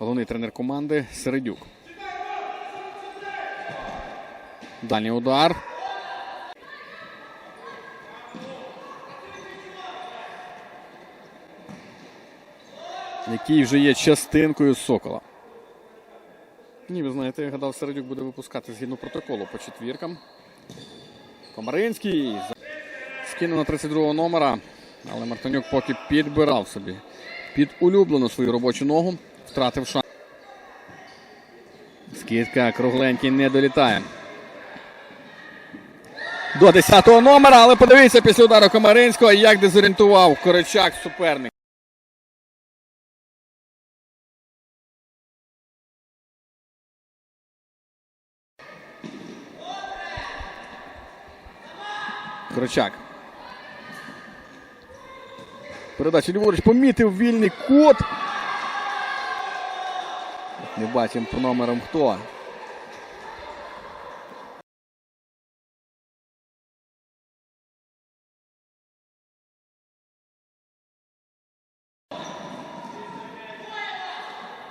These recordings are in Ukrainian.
Головний тренер команди Середюк. Дальній удар. Який вже є частинкою Сокола. Ні, ви знаєте, я гадав, Середюк буде випускати згідно протоколу по четвіркам. Комаринський скинув на 32-го номера, але Мартинюк поки підбирав собі під улюблену свою робочу ногу, втратив шанс. Скидка кругленький не долітає. До 10-го номера, але подивіться після удару Комаринського, як дезорієнтував Коричак суперник. Коричак. Передача ліворуч помітив вільний кут. Не бачимо по номерам хто.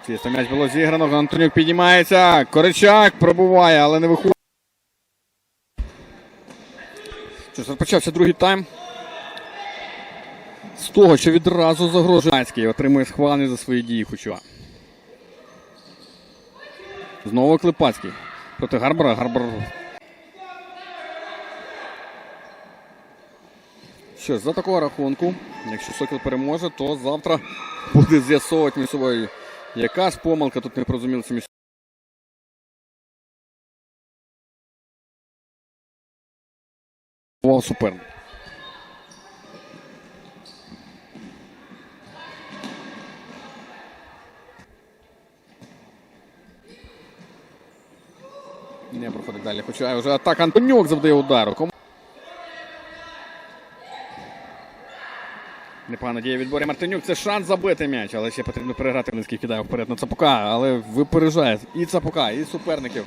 Чисто м'яч було зіграно. Антонюк піднімається. Коричак пробуває, але не виходить. Розпочався другий тайм. З того, що відразу загрожує отримує схвалення за свої дії Хучуа. Знову Клепацький. Проти Гарбара. Гарбар. Що за такого рахунку, якщо Сокіл переможе, то завтра буде з'ясовувати між собою. Яка ж помилка тут не порозумілася між суперник. Не проходить далі. Хоча вже атака Антонюк завдає удару. Кому- Непогана дія відборі Мартинюк. Це шанс забити м'яч, але ще потрібно переграти. Линський кидає вперед на Цапука, але випереджає і Цапука, і суперників.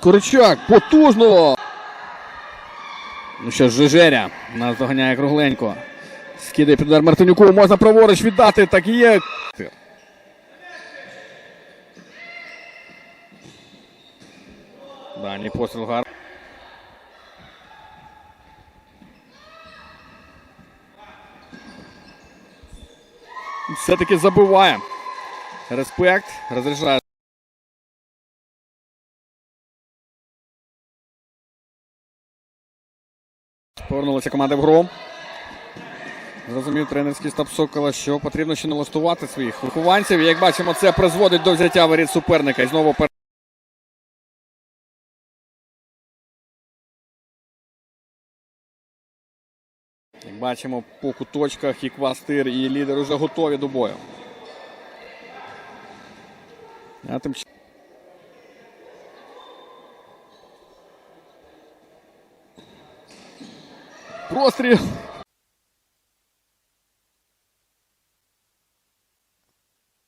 Коричак потужно. Ну що Жижеря. Нас доганяє кругленько. Скидає під удар Мартинюку. Можна праворуч віддати. Так і є. Дальній постріл гар. Все-таки забиває. Респект. Розряджає. Повернулася команда в гру. Зрозумів тренерський штаб Сокола, що потрібно ще налаштувати своїх вихованців. Як бачимо, це призводить до взяття воріт суперника. І знову пер... Як бачимо, по куточках і квастир, і лідер уже готові до бою. А тим Простріл.